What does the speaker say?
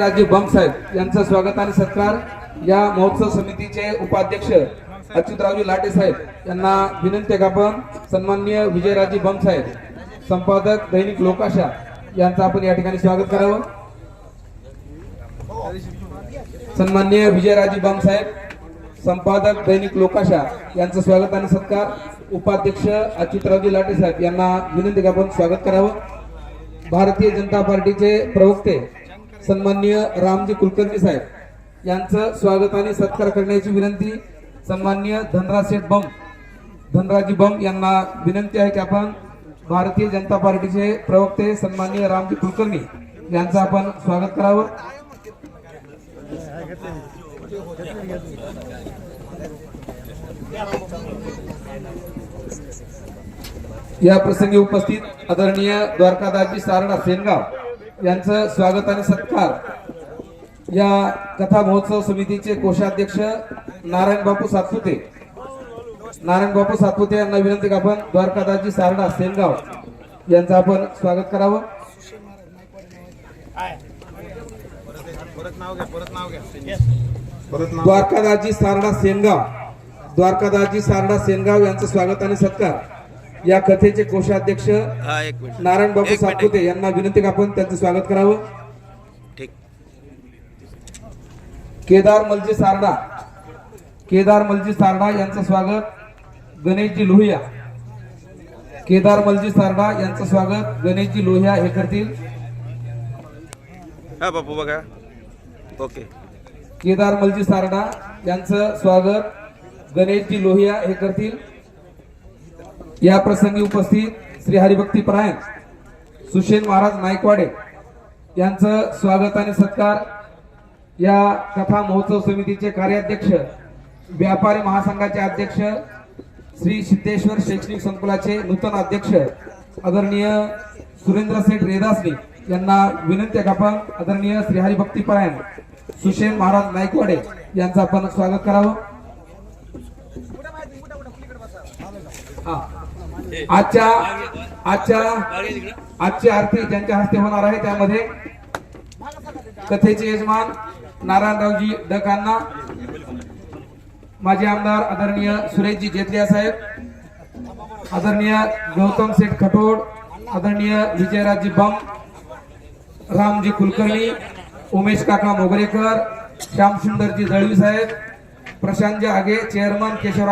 राजीव बम साहेब यांचं स्वागत आणि सत्कार या महोत्सव समितीचे उपाध्यक्ष अच्युतरावजी लाटे साहेब यांना विनंती का आपण सन्माननीय विजयराजी बम संपादक दैनिक लोकाशा यांचं आपण या ठिकाणी स्वागत करावं. सन्माननीय विजयराजी बम संपादक दैनिक लोकाशा यांचं स्वागत आणि सत्कार उपाध्यक्ष अच्युतरावजी लाटे साहेब यांना विनंती का आपण स्वागत करावं. भारतीय जनता पार्टीचे प्रवक्ते सन्माननीय रामजी कुलकर्णी साहेब यांचं स्वागत आणि सत्कार करण्याची विनंती सन्माननीय धनराज शेठ बम धनराजी बम यांना विनंती आहे की आपण भारतीय जनता पार्टीचे प्रवक्ते सन्माननीय रामजी कुलकर्णी यांचं आपण स्वागत करावं. या प्रसंगी उपस्थित आदरणीय द्वारकादासजी सारणा सेनगाव यांचं स्वागत आणि सत्कार. या कथा महोत्सव समितीचे कोषाध्यक्ष नारायण बापू सातपुते. नारायण बापू सातपुते यांना विनंती का आपण द्वारकादाजी सारडा सेनगाव यांचं आपण स्वागत करावं. द्वारकादाजी सारडा सेनगाव. द्वारकादाजी सारडा सेनगाव यांचं स्वागत आणि सत्कार. या कथेचे कोषाध्यक्ष नारायण मिनिट. सातपुते यांना विनंती का आपण त्यांचं स्वागत करावं? ठीक. केदार मलजी सारडा. केदार मलजी सारडा यांचं स्वागत. गणेशजी लोहिया. केदार मलजी सारडा यांचं स्वागत. गणेशजी लोहिया हे करतील. हा बापू बघा. ओके. केदार मलजी सारडा यांचं स्वागत. गणेशजी लोहिया हे करतील. या प्रसंगी उपस्थित श्री हरिभक्ती परायण सुशेन महाराज नायकवाडे यांचं स्वागत आणि सत्कार या कथा महोत्सव समितीचे कार्याध्यक्ष व्यापारी महासंघाचे अध्यक्ष श्री सिद्धेश्वर शैक्षणिक संकुलाचे नूतन अध्यक्ष आदरणीय सुरेंद्र सेठ रेदासनी यांना विनंती आहे आपण आदरणीय श्री हरिभक्ती परायण सुशेन महाराज नायकवाडे यांचं आपण स्वागत करावं हा. आजच्या आजच्या आजची आरती ज्यांच्या हस्ते होणार आहे त्यामध्ये कथेचे यजमान नारायणरावजी डकांना माजी आमदार आदरणीय सुरेशजी जेतलिया साहेब आदरणीय गौतम शेठ खटोड आदरणीय विजयराजी बम रामजी कुलकर्णी उमेश काका मोगरेकर श्यामसुंदरजी दळवी साहेब प्रशांतजी आगे चेअरमन केशवराव